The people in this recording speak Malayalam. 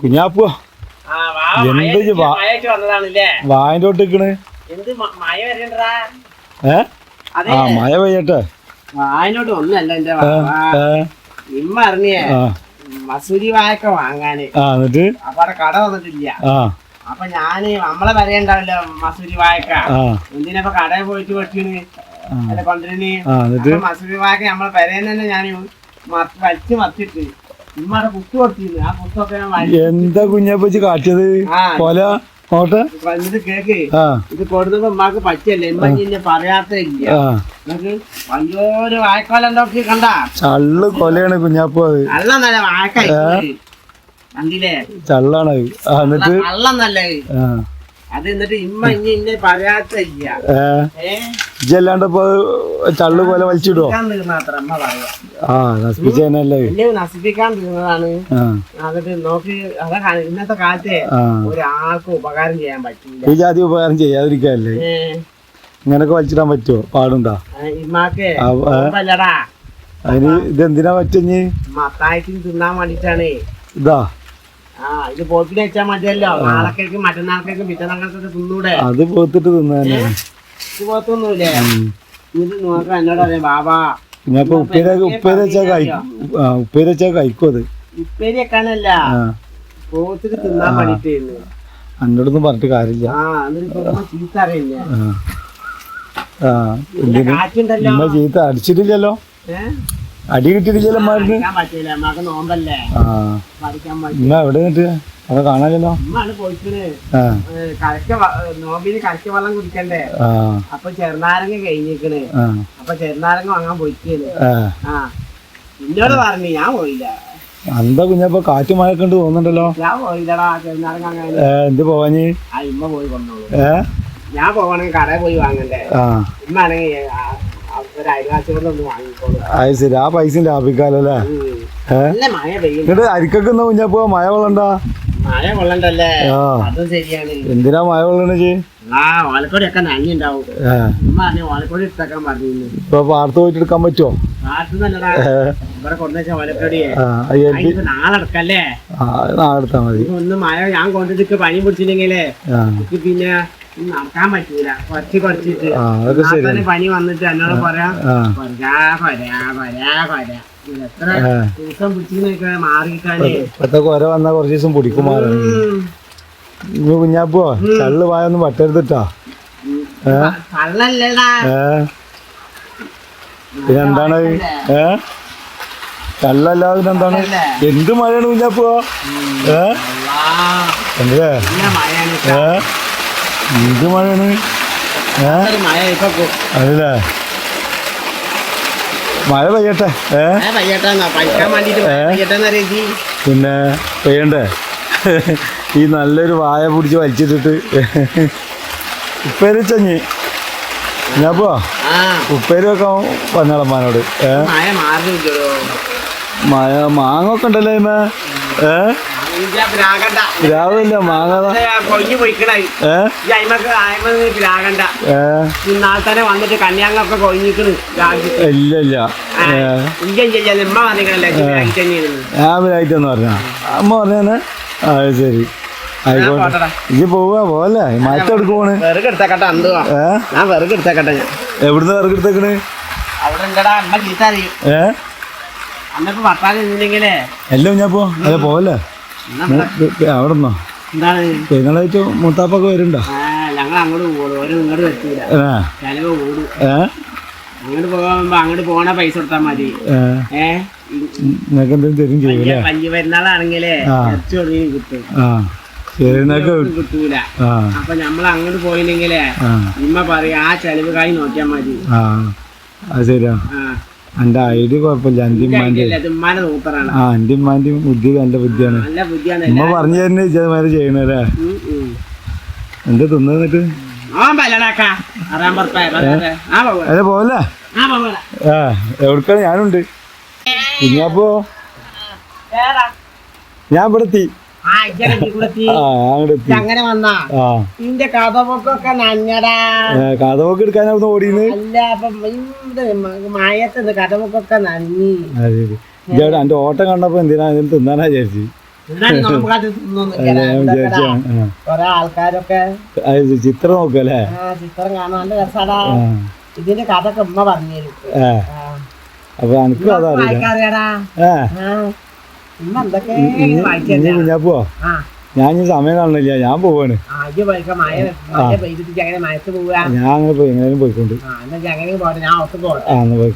കുഞ്ഞാപ്പോ എന്ത് വായന്റെ വരണ്ടാ ഏ? ആ മഴ പെയ്യട്ടെ. വായനോട്ട് ഒന്നല്ല എന്റെ ഇമ്മ അറിഞ്ഞേ മസൂരി വായൊക്കെ വാങ്ങാന്. എന്നിട്ട്? അപ്പൊ അവിടെ കട വന്നിട്ടില്ല. അപ്പൊ ഞാൻ നമ്മളെ വരയുണ്ടാവില്ല മസൂരി വായക്ക. എന്തിനപ്പൊ കടയിൽ പോയിട്ട് വെട്ടിന്. അല്ല എന്നിട്ട്? മസൂരി വായക്ക നമ്മളെ വരയിൽ തന്നെ ഞാൻ വലിച്ചു മറിച്ചിട്ട് കൊടുത്തിരുന്നു ആ ഞാൻ എന്താ കുഞ്ഞപ്പച്ചി കാട്ടിയത്? ആ കൊല? നോട്ടെ കേക്കേ കേക്ക്. ആ. ഇത് കൊടുത്തപ്പോ ഉമ്മാക്ക് പറ്റിയല്ലേ? ഉമ്മ ഇന്നെ പറയാത്ത ഇല്ല. ആ. നിങ്ങക്ക് വലിയൊരു വായക്കോല നോക്കി കണ്ട? ചള്ള് കൊലയാണ് കുഞ്ഞാപ്പ അത്. നല്ല നല്ല വായക്ക കണ്ടില്ലേ? ചള്ളാണ് അത്. ആ എന്നിട്ട്? നല്ല ആ. അത് എന്നിട്ട് ഇമ്മ ഇനി ഇന്നെ ഏ? ഇജ്ജല്ലാണ്ട് ഇപ്പൊ ചള്ള് പോലെ വലിച്ചിടുവോ ആ നശിപ്പിച്ചതന്നെയല്ലേ? എന്നെ നശിപ്പിക്കാൻ തീർന്നതാണ് ആ. എന്നിട്ട് നോക്കി അതാ കാ- ഇന്നത്തെ കാലത്തെ ആ. ഒരാൾക്കും ഉപകാരം ചെയ്യാൻ പറ്റില്ല ഈ ജാതി ഉപകാരം ചെയ്യാതിരിക്കല്ലേ ഇങ്ങനൊക്കെ വലിച്ചിടാൻ പറ്റുമോ പാടുണ്ടാ? അതിന് ഇതെന്തിനാ പറ്റഞ്ഞ് തിന്നാൻ വേണ്ടിട്ടാണ്. ഇതാ. ഇത് പോക്കിന് വെച്ചാൽ മതിയല്ലോ. നാളേക്കേക്ക് മറ്റന്നാൾക്കേക്ക് പിറ്റന്നാൾക്കൊക്കെ തിന്നൂടെ. അത് പോത്തിട്ട് തിന്നാനാണ് പോത്തൊന്നുമില്ലേ ഇത് നോക്കാം എന്നോട് അറിയാം ബാബാ ഞാൻ ഇപ്പൊ ഉപ്പേര ഉപ്പേര വെച്ചാ കഴിക്കും ആ ഉപ്പേര വെച്ചാ കഴിക്കും അത്. ഇപ്പേരി വെക്കാനല്ല ആ. പോത്തിന് തിന്നാൻ വേണ്ടിട്ടായിരുന്നു എന്നോടൊന്നും പറഞ്ഞിട്ട് കാര്യമില്ല. ചീത്ത അറിയില്ല? ആ. ചീത്ത അടിച്ചിട്ടില്ലല്ലോ. അടി കിട്ടിയിട്ടില്ലല്ലോ അമ്മാർക്ക് എന്നാ എവിടെ നിന്നിട്ട്? അവിടെ കാണാനല്ലോ നോമ്പിന് കരക്ക വെള്ളം കുടിക്കണ്ടേ? അപ്പൊ ചെറുനാരങ്ങ കഴിഞ്ഞിക്കണ്. ആ. അപ്പൊ ചെറുനാരങ്ങ വാങ്ങാൻ പോയിക്കണ്. എന്നോട് പറഞ്ഞു ഞാൻ പോയില്ല. എന്താ കുഞ്ഞപ്പോ കാറ്റ് മഴ കണ്ടു തോന്നുന്നുണ്ടല്ലോ? ഞാൻ പോയില്ലടാ ചെറുനാരങ്ങ എന്ത് പോവാഞ്ഞ്? ആ ഇമ്മ പോയി കൊണ്ടോളൂ. ഏ? ഞാൻ പോവാണെങ്കിൽ കടയിൽ പോയി വാങ്ങണ്ടേ? ഇമ്മ ആണെങ്കിൽ ഒന്ന് അത് ശരി. ആ പൈസ ലാഭിക്കാലല്ലേ എന്നിട്ട് അരിക്കൊക്കെ കുഞ്ഞപ്പോ മഴ കൊള്ളണ്ടാ? മഴ കൊള്ളണ്ടല്ലേ? എന്തിനാ മഴ കൊള്ളണേ ഇപ്പൊ പാർത്ത് പോയിട്ട് എടുക്കാൻ പറ്റുമോ കാട്ടുന്നല്ലടാ ഏ. ഇവിടെ കൊണ്ടുവച്ച ഓലക്കോടിയെ ആ അത് ഏൽപ്പി- അതിനിപ്പോ നാളെ ആ അത് നാളെ മതി. ഒന്ന് മഴ ഞാൻ കൊണ്ടിട്ട് പനി പിടിച്ചില്ലെങ്കിലേ പിന്നെ നടക്കാൻ പറ്റൂല. കുറച്ച് കുറച്ചിട്ട് പനി വന്നിട്ട് എന്നോട് പറയാ ആ. കൊരാ കൊരാ കൊരാ കൊരാ. എത്ര ആ. ദിവസം പിടിച്ചിന്നൊക്കെ മാറിയിട്ടാണ്. ഇപ്പത്തെ കൊര വന്നാ കുറച്ച് ദിവസം ഇനി കുഞ്ഞാപ്പോ കള്ള് വായൊന്നും പറ്റരുതിട്ടാ കള്ളല്ലടാ. പിന്നെ എന്താണ്? ഏ? കള്ളല്ലാതെ എന്താണ്? എന്ത് മഴയാണ് കുഞ്ഞാപ്പോ ഏ? ഏ? എന്ത് മഴയാണ്. അതല്ലേ മഴ പെയ്യട്ടെ. പിന്നെ പെയ്യണ്ടേ? ഈ നല്ലൊരു വായ പിടിച്ച് വലിച്ചിട്ടിട്ട്. ഉപ്പേരി ചഞ്ഞി ഞാപ്പോ ഉപ്പേരി വെക്കാൻ പറഞ്ഞാളമ്മാനോട് ഏ? മഴ മാങ്ങൊക്കെ ഉണ്ടല്ലേ ഏ? രാവിലെ മാങ്ങ? ഇന്നാൾ തന്നെ വന്നിട്ട് ഇല്ല ഇല്ല വന്നിക്കണല്ലേ രാവിലായിട്ടെന്ന് പറഞ്ഞ. അമ്മ പറഞ്ഞേ ആ ശരി. ആയിക്കോട്ടെ. ഇജ്ജ് പോവാ എന്തുവാ ഞാൻ ഞാൻ എവിടുന്ന് അവിടെ ഉണ്ടടാ അമ്മ ചീത്ത അറിയും ഏ? അന്നപ്പോ ഭർത്താവ് എല്ലാം ഞാൻ പോ അതെ പോവല്ലേ? അവിടെ നിന്നോ എന്താണ്? മുത്താപ്പൊക്കെ വരുന്നുണ്ടോ? ഞങ്ങൾ അങ്ങോട്ട് ഓരോ ഇങ്ങോട്ട് കൂടും. അങ്ങോട്ട് പോകുമ്പോ അങ്ങോട്ട് പോണ പൈസ കൊടുത്താൽ മതി. ഏ. ഏ? നിനക്ക് എന്തെങ്കിലും തരും ചെയ്യൂല പഞ്ച് പെരുന്നാളാണെങ്കിലേ കിട്ടും. കിട്ടൂല. അപ്പൊ നമ്മൾ അങ്ങോട്ട് പോയില്ലെങ്കിലേ ഇമ്മ പറയും ആ ചെലവ് കായി നോക്കിയാൽ മതി. ശരിയാ. ആ എന്റെ ഐഡിയ കുഴപ്പമില്ല എന്റെ ഉമ്മാന്റെ ഇല്ല ഇത് ഉമ്മാന്റെ ആ എന്റെ ഉമ്മാന്റെയും ബുദ്ധി നല്ല ബുദ്ധിയാണ്. ഉമ്മ പറഞ്ഞു തന്നെ ഇച്ചമാര് ചെയ്യണല്ലേ എന്ത് തിന്നിട്ട് അതെ പോവല്ലേ? ആ എവിടേക്കാണ്? ഞാനുണ്ട്. ഇനിയപ്പോ ഞാൻ ഇവിടെ എത്തി അങ്ങനെ വന്നാ? നിന്റെ കഥപ്പൊക്കെ നഞ്ഞടാ. കഥമൊക്കെ എടുക്കാൻ ഓടിന്ന് അല്ല അപ്പൊ ഇത് മയത്ത് കഥപ്പൊക്കെ നന്ദി അത് ശരി. ഓട്ടം കണ്ടപ്പോ എന്തിനാ ഇതിന് തിന്നാനാ വിചാരിച്ചു. കൊറേ ആൾക്കാരൊക്കെ ചിത്രം നോക്കല്ലേ ചിത്രം കാണാൻ നല്ല രസാടാ. ഇതിന്റെ കഥ ഉമ്മ പറഞ്ഞു തരും അപ്പൊ എനിക്കും അതറിയില്ല. ഇനി വായിച്ചല്ലേ കുഞ്ഞാപ്പോ ആ. ഞാൻ ഇനി സമയം കാണില്ല ഞാൻ പോവാണ്. ഞാൻ അങ്ങനെ പോയി എങ്ങനെയും പോയിക്കൊണ്ട്. ആ എന്നാ പോയി.